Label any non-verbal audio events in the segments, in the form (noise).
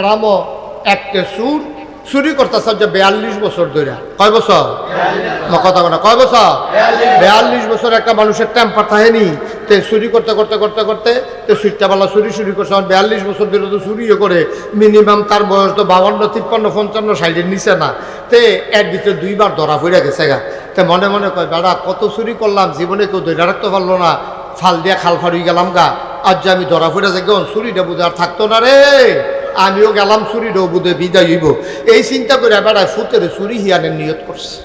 আরামও একটা সুর। চুরি করতেছে যে বিয়াল্লিশ বছর ধরে কয় বছর? না কথা কথা কয় বছর? বিয়াল্লিশ বছর একটা মানুষের টেম্পার থাকেনি তে চুরি করতে করতে করতে করতে তো সুইটটা বেলা চুরি চুরি করছে। আমার বিয়াল্লিশ বছর ধরে তো চুরিও করে। মিনিমাম তার বয়স তো বাউন্ন তিপ্পান্ন, পঞ্চান্ন সাইডের নিচে না। তে এর ভিতরে দুইবার ধরা পড়ে গেছে গা। তে মনে মনে কয়, বেড়া, কত চুরি করলাম, জীবনে কেউ ধরে রাখতে পারল না। ফাল দিয়ে খাল ফাড়ি গেলাম গা। আজ যে আমি ধরা পড়ে যাই চুরিটা বুঝে আর থাকতো না রে। আমিও গেলাম চুরি বুধে বিদায় হইব। এই চিন্তা করে বেড়ায় ফুতের চুরি হিয়ানের নিয়ত করছে।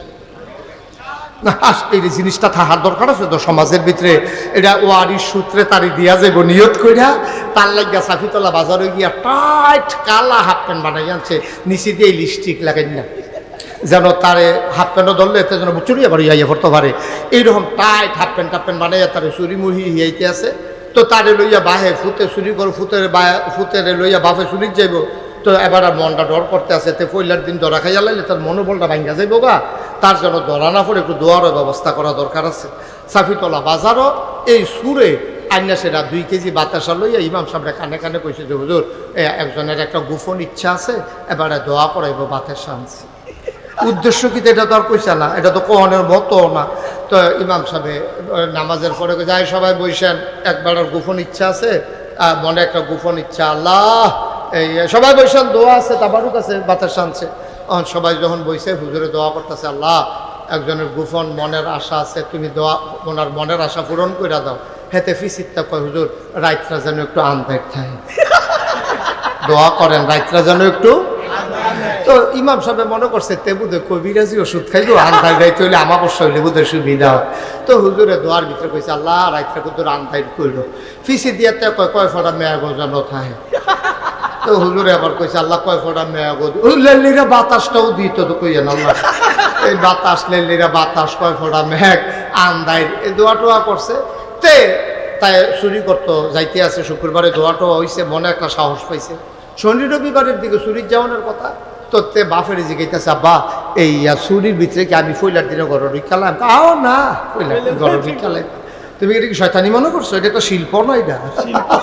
না এই জিনিসটা থাকার দরকার আছে তো সমাজের ভিতরে। এটা ওয়ারির সূত্রে তারি দিয়া যাইব নিয়ত কইরা। তার লাগিয়া সাফিতলা বাজারে গিয়া টাইট কালা হাফ প্যান্ট বানাই আনছে। নিচে দিয়ে লিপস্টিক লাগাই না। যেন তারে হাফ প্যান্টও ধরলে এতে যেন চুরি আবার ইয়া পড়তে পারে। এইরকম tight half pant half pant বানাইয়া তারে চুরি মুহি হিয়াইতে আছে। তো তারে লইয়া বাহে ফুতে চুরি করে, ফুতের বা ফুতের লইয়া বাফে চুরি যাইব। তো এবার আর মনটা ডর করতে আছে, তে পয়লার দিন ধরা খাইয়া লাইলে তার মনোবলটা ভাঙ্গা যাইব গা। তার জন্য ধরা না পড়ে, একটু দোয়ারও ব্যবস্থা করা দরকার আছে। সাফিতলা বাজারও এই সুরে আইনা সেরা দুই কেজি বাতাসা লইয়া ইমাম সাহেবরা কানে কানে কইছে যে, হুজুর একজনের একটা গোপন ইচ্ছা আছে, এবারে দোয়া করাইব, বাতাসা আনছি। উদ্দেশ্য কি এটা তো আর কইছে না এটা তো কোহনের মতো না। তো ইমাম সাহেব নামাজের পরে যাই সবাই বইসেন একবার আর গোপন ইচ্ছা আছে? মনে একটা গোপন ইচ্ছা আল্লাহ! এই সবাই বইসেন দোয়া আছে তাবারুক আছে বাতাস আনছে। সবাই যখন বইছে হুজুরে দোয়া করতেছে আল্লাহ একজনের গোপন মনের আশা আছে তুমি দোয়া ওনার মনের আশা পূরণ করে দাও। হেতে ফিসিতটা কয় হুজুর রাইতরা যেন একটু আন্দায় থাকে (laughs) দোয়া করেন রাইতরা যেন একটু তো ইমাম সাহেব মনে করছে, তে বুধে কবিরাজি ওষুধ খাইলো আন্ধাই রাইতে হইলে আমার অবশ্য হইলে বুধের সুবিধা হয়। তো হুজুরে দোয়ার ভিতরে কইছে, আল্লাহ রাইতটা কুদুর আন্ধাই করল ফিসি দিয়ে তে কয় কয় ফোটা মেয়া গোজানো থাকে তো হুজুরে আবার কইছে, আল্লাহ, কয় ফোটা মেয়া গো? লেলিরা বাতাসটাও দিত তো কইয়েন আল্লাহ? এই বাতাস, লেলিরা বাতাস, কয় ফোটা মেঘ আন্দাই এই দোয়া টোয়া করছে। তে তাই চুরি করতো, যাইতে আছে শুক্রবারে দোয়া টোয়া হইছে, মনে একটা সাহস পাইছে। শনি রবিবারের দিকে চুরির যাওয়ানোর কথা। তো তে বাফের জিগাইতেছে আব্বা এই চুরির ভিতরে কি আমি ফইলার দিনে ঘর ঢুকালাম আও না ফইলার দিন ঘর ঢুকালাই তুমি এটা কি শয়তানি মনে করছ? এটা একটা শিল্প না এটা।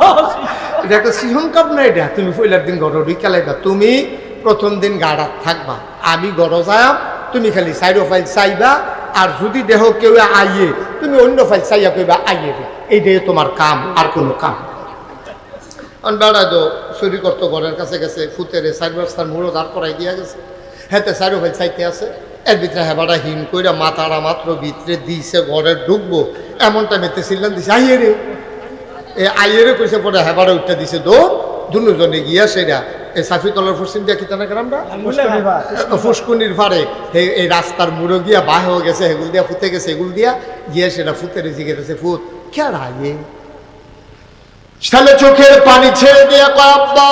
(laughs) এটা একটা সিহনকাপ না এটা। তুমি ফইলার দিন ঘর ঢুকালাইবা তুমি প্রথম দিন গাড়া থাকবা। আমি গড় যাম তুমি খালি সাইডো ফাইল চাইবা। আর যদি দেহ কেউ আইয়ে তুমি অন্য ফাইল চাইয়া কইবা আইয়ে এইটাই তোমার কাম আর কোনো কাম বেড়ায় তো চুরি করতো ঘরের কাছে গেছে ফুতেরে বস্তার মুড়ো দাঁড় করাই দিয়া গেছে। হেতে চারো ভাই চাইতে আছে। এর ভিতরে হেবাটা হিম কইরা মাথাটা মাত্র ভিতরে দিছে ঘরে ঢুকবো। এমন টাইমেতে সিল্লান দিছে আইয়ে রে। এ আইয়েরে কইছে পরে হেবাটা উঠতে দিছে দৌড় দুজনে গিয়া সেরা এই সাফি তলার পশ্চিম দিয়া কিতানা গ্রামটা ফুসকুনির হে- এই রাস্তার মুড়ো গিয়া বাহ হয়ে গেছে এগুল দিয়া ফুতে গেছে এগুল দিয়া গিয়া সেটা ফুতেরে জিগে গেছে ফুত খেয়ার আইয়ে। ছেলে চোখের পানি ছেড়ে দিয়ে কয়, আব্বা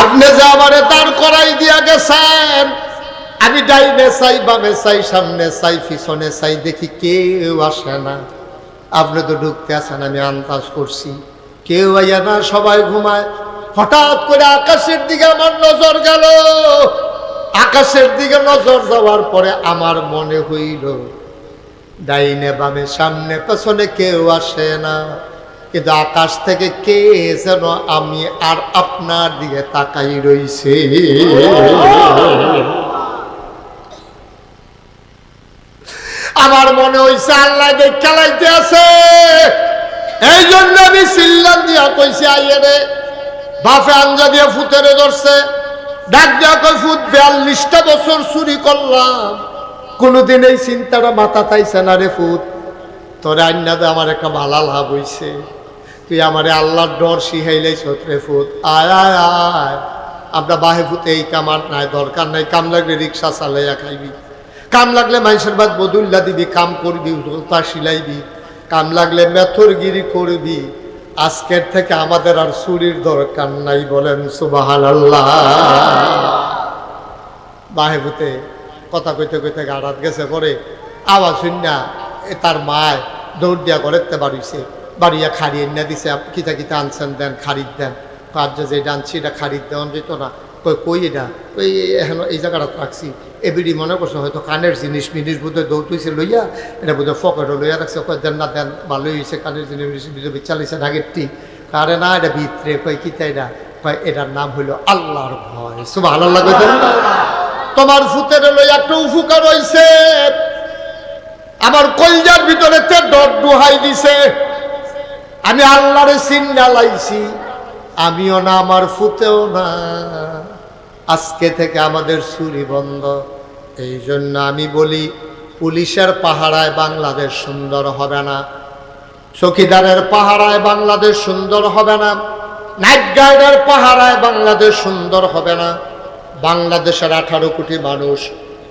আপনি যে আমারে দাঁড় করাই দিয়া গেছেন আমি ডাইনে চাই বামে চাই সামনে চাই পিছনে চাই দেখি কেউ আসে না। আপনি তো ঢুকতে আসেন আমি আন্দাজ করছি। কেউ আইয়া না সবাই ঘুমায়। হঠাৎ করে আকাশের দিকে আমার নজর গেল। আকাশের দিকে নজর যাওয়ার পরে আমার মনে হইল ডাইনে বামে সামনে পেছনে কেউ আসে না। কিন্তু আকাশ থেকে কে যেন আমি আর আপনার দিকে তাকাই রইছে? আমার মনে হইছে আল্লাহ খেলাইতে আছে। এই জন্য আমি সিল্লান দিয়া কইছি, আইয়ে রে, বাপে আঞ্জা দিয়া ফুতেরে ধরছে। ডাক দিয়া কই ফুট বিয়াল্লিশটা বছর চুরি করলাম। কোনোদিন এই চিন্তাটা মাথা তাইছে না রে ফুট তোর আন্নাতে আমার একটা ভালা লাভ হইছে। তুই আমারে আল্লাহর ডর শিখাইলেই রে ফুট আয় আয় আয়। আমরা বাহে ফুতে এই কামার নাই, দরকার নাই। কাম লাগলে রিক্সা চালাইয়া খাইবি। কাম লাগলে মানুষের বাদ বদুল্লা দিবি, কাম করবি জোতা সিলাইবি কাম লাগলে মেথরগিরি করবি। আজকের থেকে আমাদের আর চুরির দরকার নাই বলেন সুবাহান আল্লাহ বাহে ভূতে কথা কইতে কইতে গাড়াত গেছে পরে। আওয়াজ শুননা এ তার মায় দৌড় দিয়া ঘরেতে বাড়িছে। বাড়িয়া খাড়িয়ে না দিছে, কিতা কিতা আনছেন দেন খারিদ দেন। কাজ যে আনছি এটা খারিদ দেওয়া যেত না। কই কই এটা? ওই এখন এই জায়গাটা রাখছি। এবিডি মনে করছে হয়তো কানের জিনিস মিনিস বোধ দৌড়ইছে লইয়া, এটা বোধ ফকেটও লইয়া রাখছে। কয় দেন না দেন, ভালোই হয়েছে কানের জিনিস চালিয়েছে আগেরটি কারে না, এটা ভিতরে। কই কিতা এটা? কয়, এটার নাম হইল আল্লাহর ভয়। সুবাহ আল্লাহ তোমার ফুতের লই একটা উপকার হইছে। আমার কলজার ভিতরে ডর ডুহাই দিছে। আমি আল্লাহরে চিন্না লাইছি, আমিও না, আমার ফুতেও না। আজকে থেকে আমাদের চুরি বন্ধ। এই জন্য আমি বলি, পুলিশের পাহারায় বাংলাদেশ সুন্দর হবে না। চকিদারের পাহারায় বাংলাদেশ সুন্দর হবে না। নাইট গার্ডের পাহারায় বাংলাদেশ সুন্দর হবে না। বাংলাদেশের আঠারো কোটি মানুষ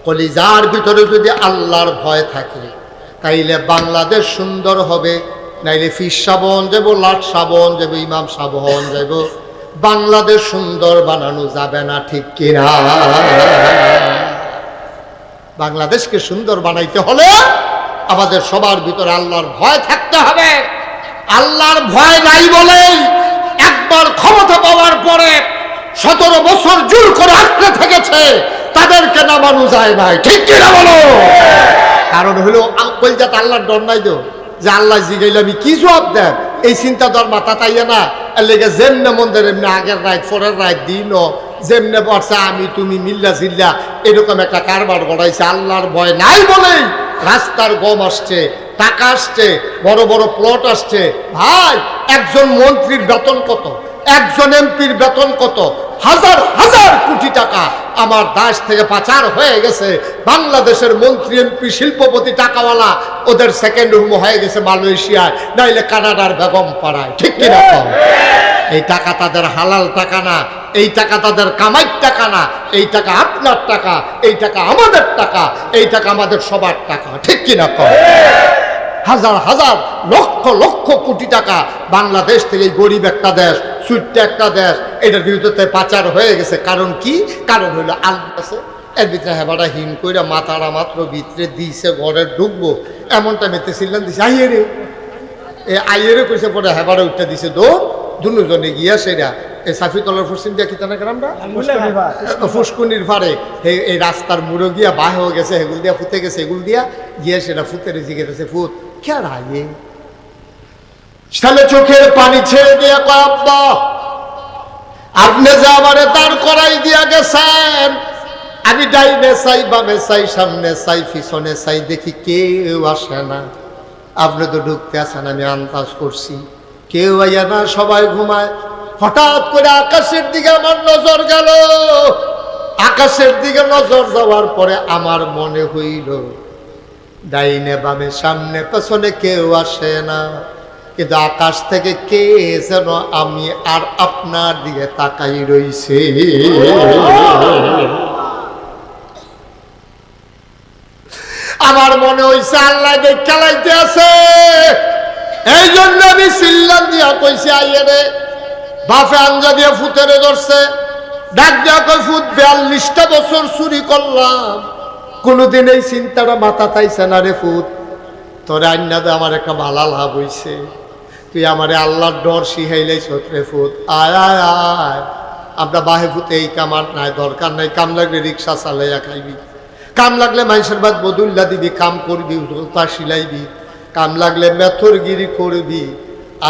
কলিজার ভিতরে যদি আল্লাহর ভয় থাকে, তাইলে বাংলাদেশ সুন্দর হবে। নাইলে ফিস সাবন যাব লাট সাবন যাব ইমাম সাবন যাব বাংলাদেশ সুন্দর বানানো যাবে না, ঠিক কিনা? বাংলাদেশকে সুন্দর বানাইতে হলে আমাদের সবার ভিতরে আল্লাহর ভয় থাকতে হবে। আল্লাহর ভয় নাই বলেই একবার ক্ষমতা পাওয়ার পরে সতেরো বছর জোর করে আটকে থেকেছে, তাদেরকে নামানো যায় নাই, ঠিক কিনা বলো? কারণ হলো কলজাত আল্লাহর ডর নাই তো। যে আল্লাহ জিগাইলে আমি কি জবাব দেন এই চিন্তা মাথা তাইয়া না। লেগে যেমনে এমনি আগের পরের দিন যেমনে আমি, তুমি, মিল্লা, জিল্লা, এরকম একটা কারবার গড়াইছে। আল্লাহর ভয় নাই বলেই রাস্তার গম আসছে, টাকা আসছে, বড় বড় প্লট আসছে। ভাই, একজন মন্ত্রীর বেতন কত? একজন এমপির বেতন কত? হাজার হাজার আমার দাস থেকে পাচার হয়ে গেছে। বাংলাদেশের মন্ত্রী, এমপি, শিল্পপতি, টাকাওয়ালা, ওদের সেকেন্ড হোম হয়ে গেছে মালয়েশিয়ায়, নাইলে কানাডার বেগম পাড়ায়। ঠিক কিনা এই টাকা তাদের হালাল টাকা না, এই টাকা তাদের কামাইর টাকা না, এই টাকা আপনার টাকা, এই টাকা আমাদের টাকা, এই টাকা আমাদের সবার টাকা। ঠিক কিনা কম হাজার হাজার লক্ষ লক্ষ কোটি টাকা বাংলাদেশ থেকে গরিব একটা দেশ ছোট্ট একটা দেশ এটার বিরুদ্ধে পাচার হয়ে গেছে। কারণ কি? কারণ হইল আল্লাহ আছে। এর ভিতরে হেবাটা হিম কইরা মাথাটা মাত্র ভিতরে দিছে ঘরে ঢুকবো। এমনটা মেতে ছিলেন দিছে আইয়ে রে। এ আইয়েরে কইছে পরে হেবাটা উঠতে দিছে দো দুজনে গিয়া সেরা। এই সাফি তলার পশ্চিম দিয়া কিতানা গ্রামটা? ফুসকুনির হে- এই রাস্তার মুড়ো গিয়া বাহ হয়ে গেছে হেগুল দিয়া ফুতে গেছে এগুল দিয়া গিয়া সেটা ফুতে রেখে গেছে ফুত। খেয়ার রায়ে ছেলে চোখের পানি ছেড়ে দিয়া কয়, আব্বা, আপনি যে আমারে দাঁড় করাই দিয়া গেছেন, আমি ডাইনে চাই, বামে চাই, সামনে চাই, পিছনে চাই, দেখি কেউ আসে না। আপনি তো ঢুকতে আসেন আমি আন্দাজ করছি। কেউ আইয়া না, সবাই ঘুমায়। হঠাৎ করে আকাশের দিকে আমার নজর গেল। আকাশের দিকে নজর যাওয়ার পরে আমার মনে হইল, ডাইনে বামে, সামনে, পেছনে কেউ আসে না। কিন্তু আকাশ থেকে কে যেন আমি আর আপনার দিকে তাকাই রইছে? আমার মনে হইছে আল্লাহ খেলাইতে আছে। এই জন্য আমি সিল্লান দিয়া কইছি, আইয়ে রে, বাপে আঞ্জা দিয়া ফুতেরে ধরছে। ডাক দিয়া কই ফুট বিয়াল্লিশটা বছর চুরি করলাম। কোনোদিন এই চিন্তাটা মাথা তাইছে না রে ফুট তোর আন্নাদে আমার একটা ভালা লাভ হইছে। তুই আমারে আল্লাহর ডর শিহাইলাই রে ফুট আয় আয় আয়। আমরা বাহে ফুট এই কামার নাই, দরকার নাই। কাম লাগলে রিক্সা চালাইয়া খাইবি। কাম লাগলে মানুষের বাদ বদুল্লা দিবি, কাম করবি উল্টা সিলাইবি কাম লাগলে মেথরগিরি করবি।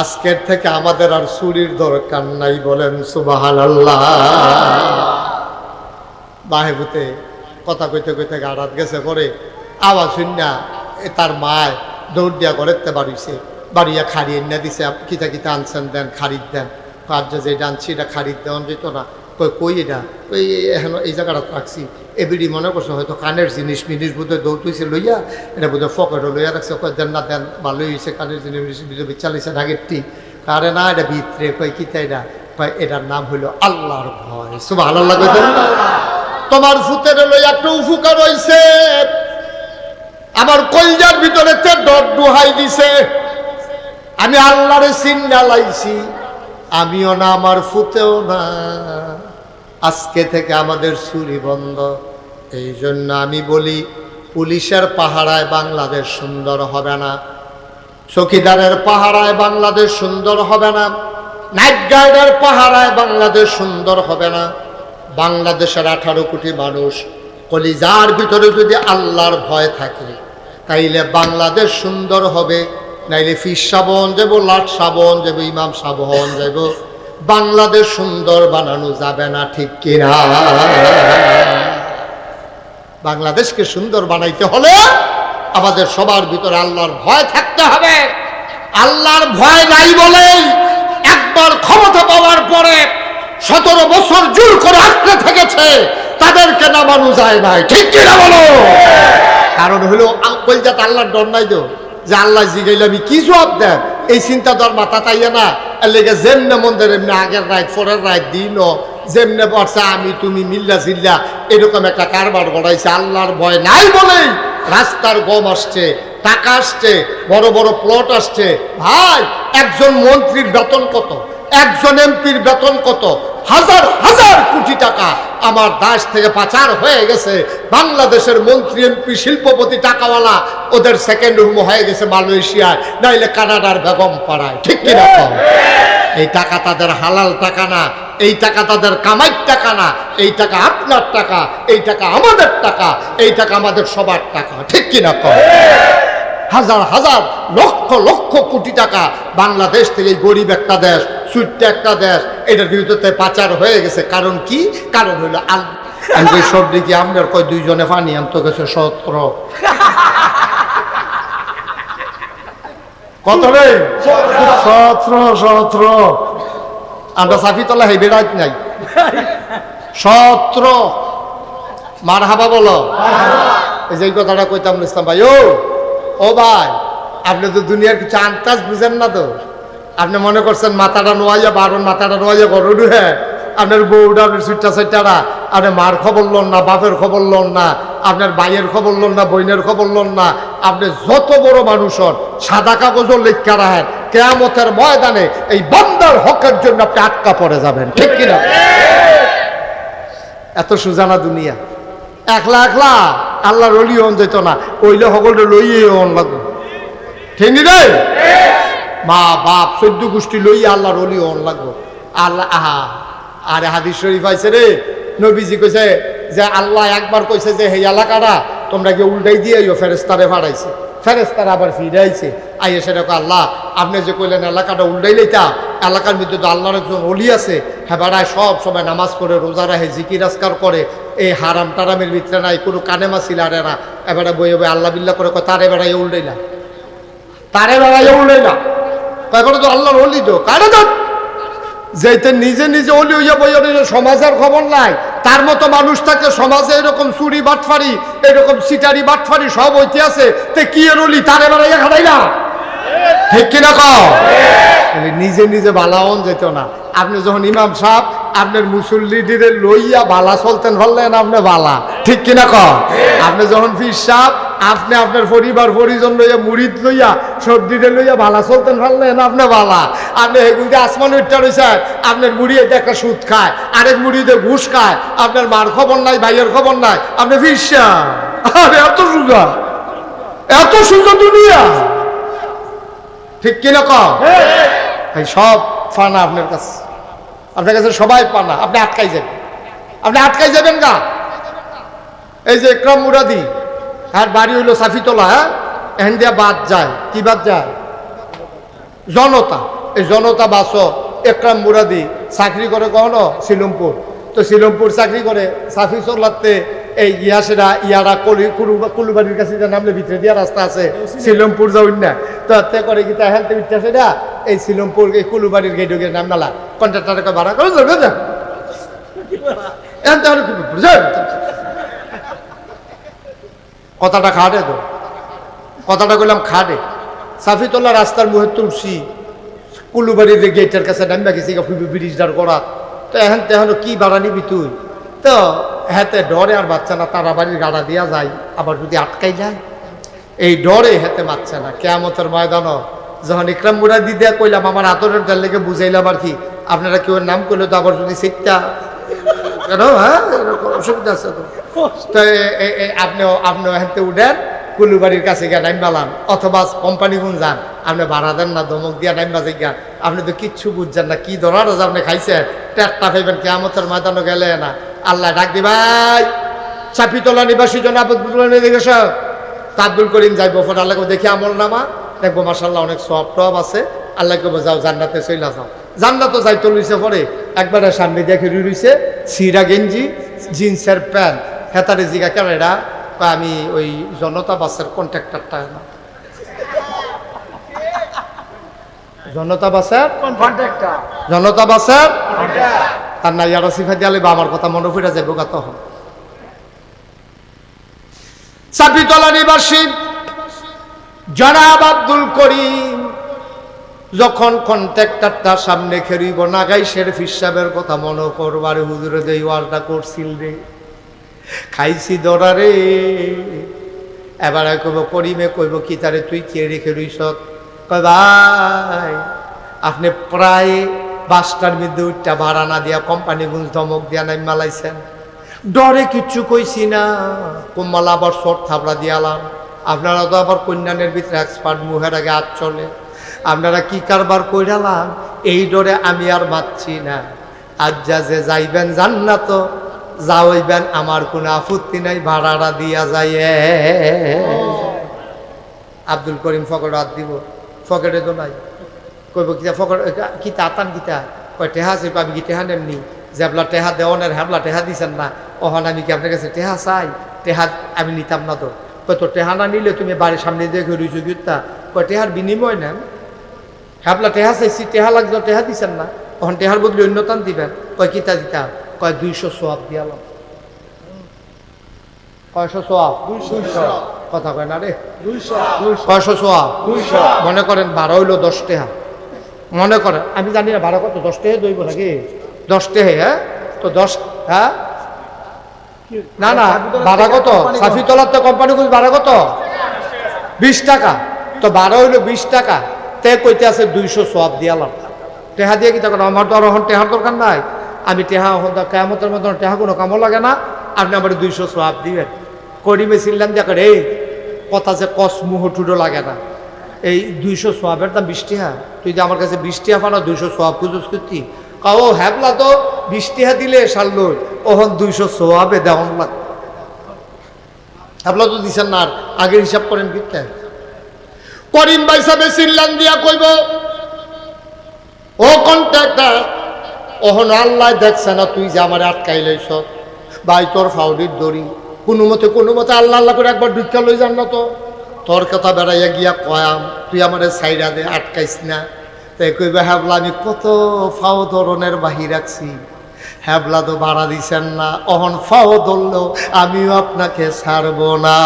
আজকের থেকে আমাদের আর চুরির দরকার নাই বলেন সুবাহান আল্লাহ বাহে বাহেবুতে কথা কইতে কইতে গাড়াত গেছে পরে। আওয়াজ শুননা এ তার মায় দৌড় দিয়া করতে বাড়িছে। বাড়িয়া খাড়িয়ে না দিছে কিতা কিতা আনছেন দেন, খারিদ দেন। কাজ যে ডানছি এটা খারিদ দেওয়া যেত না। কই কই এটা? ওই এখন এই জায়গাটা রাখছি। এবিডি মনে করছে হয়তো কানের জিনিস, মিনিস বোধহয় দৌড়তেছে, লইয়া এটা বোধহয় ফকেটও লইয়া রাখছে। কয়, দেন না, দেন, ভালোই হয়েছে কানের জিনিস চালিয়েছে আগেরটি কারে না, এটা ভিতরে কয়, কিতা এটা? কয়, এটার নাম হইল আল্লাহর ভয়। সুবাহ আল্লাহ তোমার ফুতের লই একটা উপকার হইছে আমার কলজার ভিতরে ডর ডুহাই দিছে। আমি আল্লাহরে চিন্না লাইছি, আমিও না, আমার ফুতেও না। আজকে থেকে আমাদের চুরি বন্ধ। এই জন্য আমি বলি, পুলিশের পাহারায় বাংলাদেশ সুন্দর হবে না। চকিদারের পাহারায় বাংলাদেশ সুন্দর হবে না। নাইট গার্ডের পাহারায় বাংলাদেশ সুন্দর হবে না। বাংলাদেশের আঠারো কোটি মানুষ কলিজার ভিতরে যদি আল্লাহর ভয় থাকে, তাইলে বাংলাদেশ সুন্দর হবে। নাইলে ফিস সাবন যাব লাট সাবন যাব ইমাম সাবন যাব বাংলাদেশ সুন্দর বানানো যাবে না, ঠিক কিনা? বাংলাদেশকে সুন্দর বানাইতে হলে আমাদের সবার ভিতরে আল্লাহর ভয় থাকতে হবে। আল্লাহর ভয় নাই বলেই একবার ক্ষমতা পাওয়ার পরে সতেরো বছর জোর করে আঁকড়ে থেকেছে, তাদেরকে নামানো যায় নাই, ঠিক কিনা বলো? কারণ হলো কলজাত আল্লাহর ডর নাই তো? যে আল্লাহ জিগাইলে আমি কি জবাব দেন এই চিন্তা ধর মাথা তাইয়া না। লেগে যেমনে মন্দির, এমনি আগের রায় পরের রায় দিন। যেমনে পড়ছে আমি, তুমি মিল্লা জিল্লা, এরকম একটা কারবার গড়াইছে। আল্লাহর ভয় নাই বলেই রাস্তার গম আসছে, টাকা আসছে, বড় বড় প্লট আসছে। ভাই, একজন মন্ত্রীর বেতন কত? একজন এমপির বেতন কত? হাজার হাজার কোটি টাকা। আমার দাস থেকে পাচার হয়ে গেছে। বাংলাদেশের মন্ত্রী, এমপি, শিল্পপতি, টাকাওয়ালা, ওদের সেকেন্ড হোম হয়ে গেছে মালয়েশিয়ায়। নাইলে কানাডার বেগম পাড়ায়। ঠিক কিনা এই টাকা তাদের হালাল টাকা না। এই টাকা তাদের কামাইর টাকা না। এই টাকা আপনার টাকা। এই টাকা আমাদের টাকা। এই টাকা আমাদের সবার টাকা। ঠিক কিনা কম হাজার হাজার লক্ষ লক্ষ কোটি টাকা বাংলাদেশ থেকে গরিব একটা দেশ ছোট্ট একটা দেশ, এটার বিরুদ্ধে পাচার হয়ে গেছে। কারণ কি? কারণ হইল আল আমি সব দেখি আপনার কয়, দুইজনে পানি আনতে গেছে সত্র। কত রে? সত্র সত্র। আমরা সাফিতলা হেবে রাত নাই। সত্র। মার হাবা বলো। এই যে কথাটা কইতাম ইসলাম ভাই। ও ও ভাই, আপনি তো দুনিয়ার কিছু আন্তাজ বুঝেন না তো। আপনি মনে করছেন মাথাটা নোয়াইয়া, বারণ মাথাটা নোয়াইয়া গরু হ্যাঁ আপনার বউটা, আপনার সুইটা সাইটারা আপনি মার খবর লন না, বাপের খবর লন না, আপনার ভাইয়ের খবর লন না বইনের খবর লন না, আপনি যত বড় মানুষ হন, সাদা কাগজও লেখা রাখেন। কেয়ামতের ময়দানে এই বান্দার হকের জন্য আপনি আটকা পড়ে যাবেন, ঠিক কিনা? এত সুজানা দুনিয়া। একলা একলা আল্লাহ রলি হন যেত না ওইলে সকলটা লইয়ে হন লাগবে ঠিক নি মা বাপ চোদ্দ গোষ্ঠী লইয়া আল্লাহ রলি অন লাগবো। আল্লাহ আহা আরে হাদিস শরীফ আইছে রে। নবীজি কইছে যে আল্লাহ একবার কইছে যে হে এলাকাটা তোমরা কি উল্টাই দিয়ে ফেরেস্তারে ফাড়াইছে। ফেরেস্তারা আবার ফিরে আইছে। আইয়ে সেটা কয়, আল্লাহ আপনি যে কইলেন এলাকাটা উল্টাই লইতা এলাকার মধ্যে তো আল্লাহর একজন অলি আছে। হ্যাঁ বেড়ায় সব সময় নামাজ পড়ে রোজা রাখে জিকির আজকার করে। এই হারাম টারামের ভিতরে নাই কোনো কানে মাসিল আরে না। এবারে বইয়ে বই আল্লাহ বিল্লাহ করে তারে বেড়াই উল্টাই না তারে বেড়াই উল্টাই তারপরে তো আল্লাহর অলি তো? কারে তো? যেতে নিজে নিজে অলি হইয়া রইছে, সমাজের খবর নাই। তার মতো মানুষ থাকে সমাজে এরকম চুরি বাটফারি এরকম সিটারি বাটফারি সব হইতে আছে। তে কি এর অলি তারে বেড়াইয়া খাটাই না। ঠিক কিনা তাহলে নিজে নিজে বালাওন যেত না। আপনি যখন ইমাম সাহেব আপনার মুসল্লিদের লইয়া বালা চলতেন ভাবলেন আপনি বালা। ঠিক কিনা ক আপনি যখন ফির সাহেব আপনি আপনার পরিবার, পরিজন লইয়া মুড়িদ লইয়া সর্দিরে লইয়া ভালা চলতেন ভাবলেন আপনি ভালা? আপনি এগুলিতে আসমান উঠটা রয়েছেন আপনার মুড়ি এটা একটা সুদ খায়, আরেক মুড়িতে ঘুষ খায়, আপনার মার খবর নাই, ভাইয়ের খবর নাই, আপনি ফির সাহেব আরে, এত সুজা। এত সুজা দুনিয়া। ঠিক কিনা কম এই সব ফানা আপনার কাছে। আপনার কাছে সবাই পানা আপনি আটকাই যাবেন। আপনি আটকাই যাবেন গা। এই যে একরম মুরাদি। আর বাড়ি হইল সাফিতলা হ্যাঁ? এহেন দিয়া বাদ যায়। কি বাদ যায়? জনতা। এই জনতা বাস একরাম মুরাদি চাকরি করে কখনো? শিলমপুর। তো শিলমপুর চাকরি করে সাফি চলাতে এই ইয়াসেরা ইয়ারা কলি কুলুবাড়ির কাছে যে নামলে ভিতরে দিয়া রাস্তা আছে, শিলমপুর যাউন না। তো তে করে কি তা হেলতে বিচ্ছে না? এই শিলমপুর, এই কুলুবাড়ির গেটে গিয়ে নাম নালা। কন্ট্রাক্টারকে ভাড়া করে যাবে যা এনতে হলো কি বুঝছেন? কথাটা খাটে তো। কথাটা কইলাম খাটে। সাফিতলা রাস্তার মুহে তুলসী, কুলুবাড়ির গেটের কাছে নামবা গেছি ব্রিজ দাঁড় করা। তো এখন তেহন কি ভাড়া নিবি তুই? তো হেতে ডরে আর বাচ্চা না, তারা বাড়ির গাড়া দিয়া যায়, আবার যদি আটকাই যায়। এই ডরে হেতে বাচ্চা না, কেয়ামতের ময়দানও। যখন ইকরাম মুরাদি দিয়া কইলাম, আমার আতরের দল লেগে বুঝাইলাম আর কি, আপনারা কেউ নাম করলে তো আবার যদি শিখতা কেন হ্যাঁ? অসুবিধা আছে তো। তো আপনিও আপনিও হেঁটে উঠেন, কুলুবাড়ির কাছে গিয়া নাইম বালান অথবা কোম্পানি গুন যান, আপনি ভাড়া দেন না, ধমক দিয়া নাইম গিয়া, আপনি তো কিচ্ছু বুঝছেন না, কি ধরার আপনি খাইছেন? টেটটা পাইবেন কেমতের ময়দানও গেলে না। আল্লাহ ডাক দি, ভাই, চাপিতলা নিবাসী জন আবদুল্লাহ দেখে সব? তাব্দুল করিম যাইব, ফোন আল্লাহকে দেখি আমল নামা? দেখব মাসাল্লাহ অনেক সব টব আছে। আল্লাহকে যাও, জান্নাতে চলে যাও। জান্নাতও যাইতে লইছে পরে। একবারে সামনে দেখে রইছে সিরা গেঞ্জি জিন্সের প্যান্ট হেতারে জিগা এটা আমি ওই জনতা বাসের কন্ট্রাক্টরটা। না জনতা বাসের জনতা বাসের তার না ইয়ারা সিফা দিয়ালে বা আমার কথা মনে পড়ে যাব গা তখন। চাপিতলা নিবাসী জনাব আব্দুল করিম যখন কন্ট্রাক্টরটা সামনে খেরিব নাগাই শের ফিসাবের কথা মনে করবার, হুজুরে দেই ওয়ালটা করছিল রে। খাইছি দরারে এবারে কইব, করিমে কইব, কি তারে তুই কে রেখে রইস আপনি প্রায় বাসটার মধ্যে উঠটা ভাড়া না দিয়া কোম্পানি গুঞ্জ ধমক দিয়া নাই মালাইছেন ডরে কিচ্ছু কইছি না। কোম্মালা আবার শর্ট থাপড়া দিয়ালাম আপনারা তো আবার কন্যানের ভিতরে এক্সপার্ট মুহের আগে হাত চলে। আপনারা কি কারবার কইরালাম? এই ডরে আমি আর মাতছি না। আজ যা যে যাইবেন যান না তো যাওইবেন আমার কোনো আপত্তি নাই, ভাড়াটা দিয়া যায় আব্দুল করিম ফকর হাত দিব। ফকেটে তো নাই। কইব কিতা ফকর কিতা আতান কিতা কয়, টেহা আছে? আমি কি টেহা নেমনি জেবলা টেহা দেওয়ানের হ্যাবলা টেহা দিছেন না? ওহন আমি কি আপনার কাছে টেহা চাই? টেহা আমি নিতাম না তো। কয় তো টেহা না নিলে তুমি বাড়ির সামনে দিয়ে ঘুরি গিতা কয়, টেহার বিনিময় নেন। হ্যাবলা টেহা চাইছি টেহা লাগতো টেহা দিছেন না। তখন টেহার বদলে অন্যতান দিবেন। কয় কিতা দিতা? কয় দুইশো সোয়াব দিয়ালাম কয়শো সোয়াব কথা কয় না রে। কয়শো সোয়াব মনে করেন ভাড়া হইল দশ টাকা মনে করেন আমি জানি না ভাড়া কত দশ টাকা দইব নাকি? দশ টাকা হ্যাঁ? তো দশ হ্যাঁ? না না ভাড়া কত? সাফিতলার তো কোম্পানি ভাড়া কত? বিশ টাকা। তো বারো হইল বিশ টাকা। তে কইতে আছে দুইশো সোয়াব দিয়ালাম টেহা দিয়ে কি তখন আমার তো আর টেহার দরকার নাই। আমি টেহা এখন তো কেমতের মতো টেহা কোনো কামও লাগে না। আপনি আমার দুইশো সোয়াব দিবেন। করিমে ছিলাম দেখেন এই, কথা যে কস মুহটুডো লাগে না। এই দুইশো সোয়াবের দাম বিশ টাকা তুই যে আমার কাছে বিশ টাকা পানো, দুইশো সোয়াব খুঁজোস করতি কাও, হ্যাবলা তো, বিশ টাকা দিলে সারল ওহন দুইশো সোয়াবে দেওয়ান লাগ হ্যাবলা তো দিছেন না, আর আগের হিসাব করেন কিনতে করিম ভাই সাহেব চিল্লান দিয়া কইব, ও কন্ট্রাক্টর, ওহন আল্লাহ দেখছে না তুই যে আমার আটকাই লইছ। ভাই, তোর ফাউডির দড়ি, কোনো মতে কোনো মতে আল্লাহ আল্লাহ করে একবার ঢুকা লই যান না তো। তোর কথা বেড়াইয়া গিয়া কয়াম, তুই আমার সাইডা দে, আটকাইস না। তাই কইবে, হ্যাবলা, আমি কত ফাও ধরনের বাহি রাখছি হ্যাবলা তো ভাড়া দিছেন না অহন ফাও ধরলেও আমিও আপনাকে ছাড়ব না।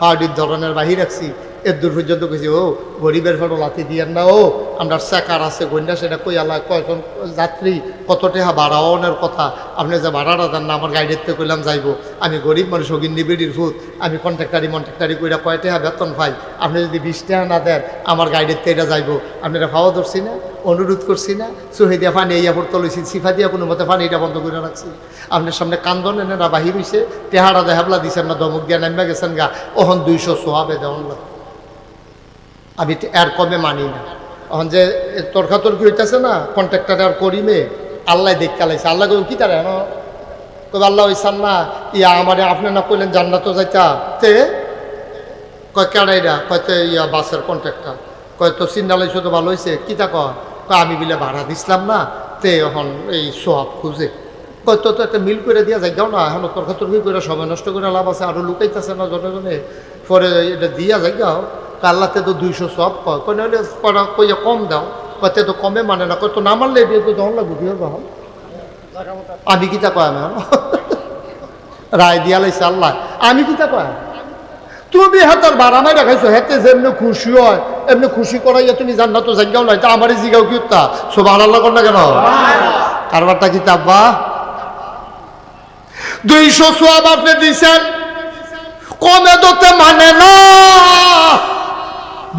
ফাউডির ধরনের বাহির রাখছি। দূর পর্যন্ত কইছি, ও, গরিবের ফটো লাথি দিয়েন না, ও, আমরা চেকার আছে কন্যা সেটা কই আল্লাহ কয়জন যাত্রী, কত টাকা ভাড়া, অনের কথা, আপনি যে ভাড়াটা দেন না, আমার গাড়ির থেকে কইলাম যাইব। আমি গরিব মানুষ, অগিন্নি বেডির ফুট আমি কন্ট্রাক্টারি মন্ট্রাক্টারি কইরা কয় টাকা বেতন পাই। আপনি যদি বিশ টাকা না দেন, আমার গাড়ির থেকে এটা যাইবো। আপনারা খাওয়া ধরছি না, অনুরোধ করছি না সুহে দিয়া পানি ইয়া পড়তে লইছি, সিফা দিয়া কোনো মতে পানি এটা বন্ধ করে রাখছি। আপনার সামনে কান্দন এনে না বাহির হইছে টেহারা দেহাবলা দিছেন না, দমক দিয়া নামবে গেছেন গা ওহন দুইশো সোয়াবে দেওয়ান লাগে আমি তো এর কমে মানি না। এখন যে তর্কাতর্কি হইতেছে না কন্ট্রাক্টার আর করিমে, আল্লাহ দেখতে লাইছে আল্লাহ কই কি তারা? ন কই আল্লাহ হইসান না ইয়া আমারে আপনি না কইলেন জান্নাত যাইতা? তে কয় কেডাইরা কয়, তো ইয়া বাসের কন্ট্রাক্টর কয় তো চিন্তালাই শুধু ভালো হয়েছে কি তা কয়? আমি বিলে ভাড়া দিছিলাম না। তে এখন এই সোয়াব খুঁজে। কয় তো তো একটা মিল করে দিয়া যাই না। এখন তর্কাতর্কি করে সময় নষ্ট করে লাভ আছে, আরও লুকাইতেছে না জনে জনে। পরে এটা দিয়া যাই আল্লাহতে তো দুইশো সব কয়। কইয়া কম দাও। কয়তে তো কমে মানে না। কয়, তো না মানলে দিয়ে তো দহন লাগবে দিয়ে দাও আমি কিতা কয় না রায় দিয়া লাইছে আল্লাহ। আমি কিতা কয় তুমি হাতার ভাড়া মাই রাখাইছো হেতে যেমনি খুশি হয়, এমনি খুশি করাইয়া তুমি জান্নাত জায়গাও নাই তা আমারই জিগাও কি তা সোভান আল্লাহ কর না কেন? কারবারটা কিতাব বা দুইশো সোয়াব আপনি দিছেন। কমে দতে মানে না।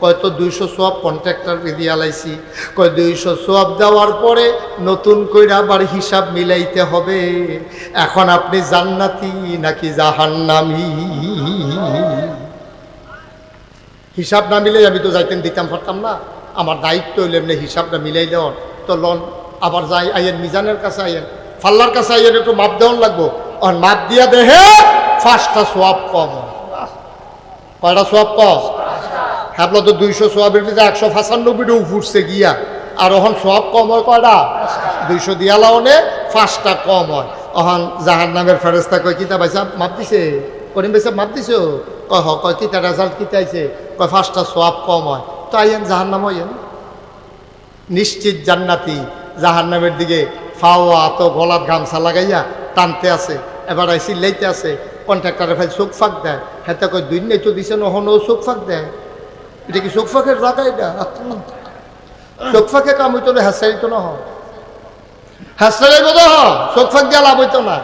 কয় তো দুইশো সোয়াব কন্ট্রাক্টর দিয়া কয় দুইশো সোয়াব দেওয়ার পরে নতুন কইরা আবার হিসাব মিলাইতে হবে। এখন আপনি জান্নাতি নাকি জাহান্নামি? হিসাব না মিলে আমি তো যাইতেন দিতাম পারতাম না। আমার দায়িত্ব হইলে এমনি হিসাবটা মিলাই দেওয়ার। তো লন, আবার যাই, আইয়েন, মিজানের কাছে আইয়েন। ফাল্লার কাছে আইয়েন, একটু মাপ দেওয়ান লাগবো। আর মাপ দিয়া দেহে ফার্স্টটা সোয়াব কম। কয়টা সোয়াব কম? আপনার তো দুইশো সোয়াবের ভিতরে একশো ফাঁসান্নব্বইটা উঠছে গিয়া। আর ওখান সব কম হয় কয়টা দুইশো দিয়া লাউনে ফার্স্টটা কম হয়। ওখান জাহান নামের ফেরেস্তা কয়, কিতা পাইছা মাপ দিছে? করিম পাইছা মাপ দিছো? কয়, হ, কয়, কিতা রেজাল্ট কিতা আইছে? কয় ফার্স্টটা সোয়াব কম হয়। তো আইয়েন জাহান নাম হইয়েন নিশ্চিত জান্নাতি জাহান নামের দিকে ফাওয়া তো গলার গামছা লাগাইয়া টানতে আছে। এবার আইসি লাইতে আছে। কন্ট্রাক্টারে ভাই চোখ ফাঁক দেয়। হেতে কয় দুই নেই তো দিছে নহনো চোখ ফাঁক দেয়। এটা কি চোখ ফাঁকের জায়গা এটা? চোখ ফাঁকে কাম হইতো না হ্যাসারি তো না হয় হ্যাসারি বোধ হয় চোখ ফাঁক দিয়ে লাভ হইতো না।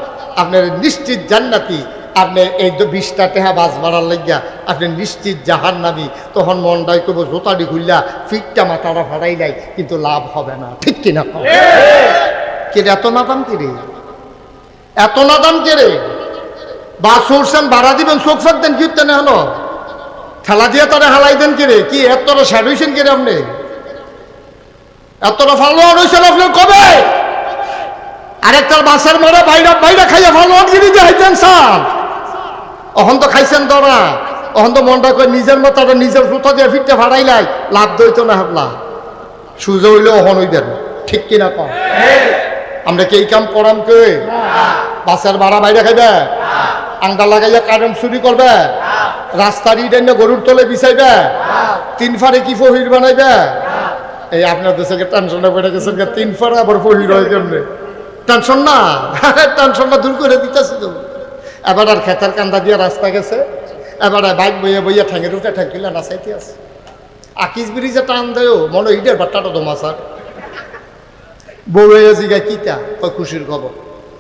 আপনার নিশ্চিত জান্নাতি, আপনি এই তো বিশটা টেহা বাস মারার লাগিয়া আপনি নিশ্চিত জাহান নামি তখন মনটাই করব জোতাটি খুললা ফিটটা মাথাটা ফাড়াই নাই কিন্তু লাভ হবে না। ঠিক কিনা? কে এত নাদাম কে রে? এত নাদাম কে রে? বাস উঠছেন ভাড়া দিবেন, চোখ ফাঁক দেন, কি না হলো? ঠেলা দিয়ে তারা হালাই দেন কে রে কি এতটা স্যাড হয়েছেন কে রে আপনি এতটা ফলোয়ার হয়েছেন আপনার কবে? আরেকটার বাসার মরে বাইরে বাইরে খাইয়া ফলোয়ার গিরি দিয়ে স্যার। অহন তো খাইছেন দরা অহন তো মনটা করে নিজের মতো নিজের সুতো দিয়ে ফিরতে ভাড়াইলাই লাভ দইতো না হাবলা। সুযোগ হইলে অহন হইবেন ঠিক কিনা কম আমরা কি এই কাম করাম কে বাসের ভাড়া বাইরে খাইবে? আংটা লাগাইয়া কারেন্ট চুরি করবে? রাস্তার ইট এনে গরুর তলে বিছাইবে? তিন ফারে কি ফহির বানাইবে? এই আপনার দেশে টেনশনে পড়ে গেছেন তিন ফারে আবার ফহির হয় কেমনে? টেনশন না? (laughs) টেনশনটা দূর করে দিতেছি তো। এবার আর খেতার কান্দা দিয়ে রাস্তা গেছে। এবার বাইক বইয়া বইয়া ঠ্যাঙের উঠে ঠেকিলে নাচাইতে আছে। আকিস ব্রিজে টান দেও মনে হয় ইটের বাট্টাটা দমা স্যার বউয়ে জিগা কিতা? কয় খুশির খবর।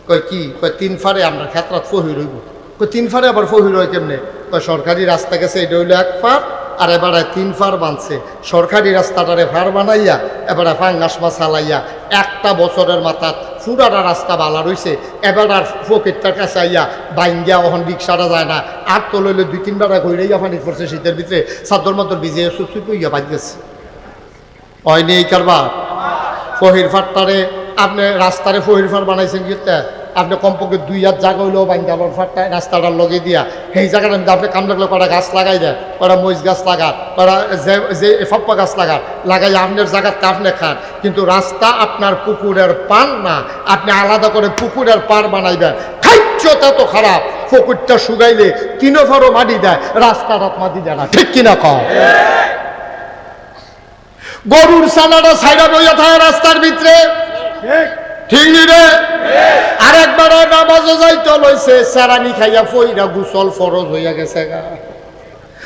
কয় কি? কয় তিন ফারে আমরা ক্ষেত্রাত ফহির হইব। তিন ফারে আবার ফহির হয় কেমনে? তো সরকারি রাস্তা গেছে, এটা হইল এক ফার, আর এবারে তিন ফার বানছে। সরকারি রাস্তাটারে ফার বানাইয়া, এবারে ফাঙ্গাস মাছ হালাইয়া, একটা বছরের মাথাত ফুরাটা রাস্তা বালা রইছে, এবার আর ফকিরটার কাছে আইয়া বাইঙ্গিয়া ওখান রিক্সাটা যায় না। আর তো লইলে দুই তিনবার ঘুরাইয়া পানি পড়ছে শীতের ভিতরে সাদর মতর ভিজিয়ে সুচুই কইয়া বাজ গেছে হয়নি এই কারবার? ফহির ফাটটারে আপনি রাস্তারে ফহির ফাট বানাইছেন কিতে আপনি কমপক্ষে দুই হাত জায়গা হইলেও বাইন্দালোর ফাটটা, রাস্তাটার লগে দিয়া। সেই জায়গাটা মধ্যে আপনি কাম লাগলে কটা গাছ লাগাই দেয় কটা মরিচ গাছ লাগান? কটা যে যে ফপ্পা গাছ লাগান? লাগাই আপনার জায়গাতে আপনি খান। কিন্তু রাস্তা আপনার পুকুরের পান না। আপনি আলাদা করে পুকুরের পার বানাইবেন। খাইচ্ছটা তো খারাপ। পুকুরটা শুকাইলে তিনো ফারও মাটি দেয়। রাস্তাটা মাটি দেয় না। ঠিক কিনা কম গরুর সানাটা সাইডা বইয়া থাকে রাস্তার ভিতরে। ঠিক। নি রে? আরেকবার নামাজও যাইতে লইছে সারানি খাইয়া ফইরা গুসল ফরজ হইয়া গেছে গা।